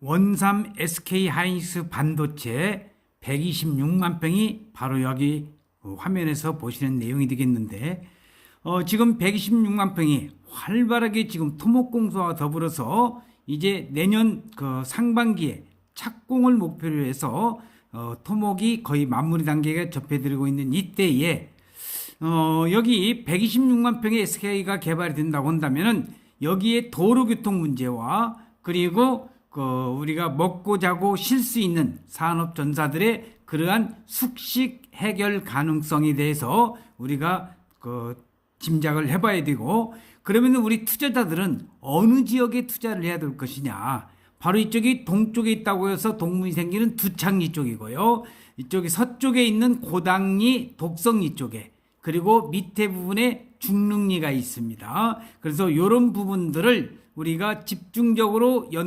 원삼 SK 하이닉스 반도체 126만 평이 바로 여기 그 화면에서 보시는 내용이 되겠는데 어, 지금 126만 평이 활발하게 지금 토목공사와 더불어서 이제 내년 그 상반기에 착공을 목표로 해서 어, 토목이 거의 마무리 단계에 접해들고 있는 이때에 어, 여기 126만 평의 SK가 개발이 된다고 한다면은 여기에 도로교통 문제와 그리고 그 우리가 먹고 자고 쉴 수 있는 산업 전사들의 그러한 숙식 해결 가능성에 대해서 우리가 그 짐작을 해봐야 되고 그러면 우리 투자자들은 어느 지역에 투자를 해야 될 것이냐. 바로 이쪽이 동쪽에 있다고 해서 동문이 생기는 두창리 쪽이고요. 이쪽이 서쪽에 있는 고당리 독성리 쪽에 그리고 밑에 부분에 중릉리가 있습니다. 그래서 이런 부분들을 우리가 집중적으로 연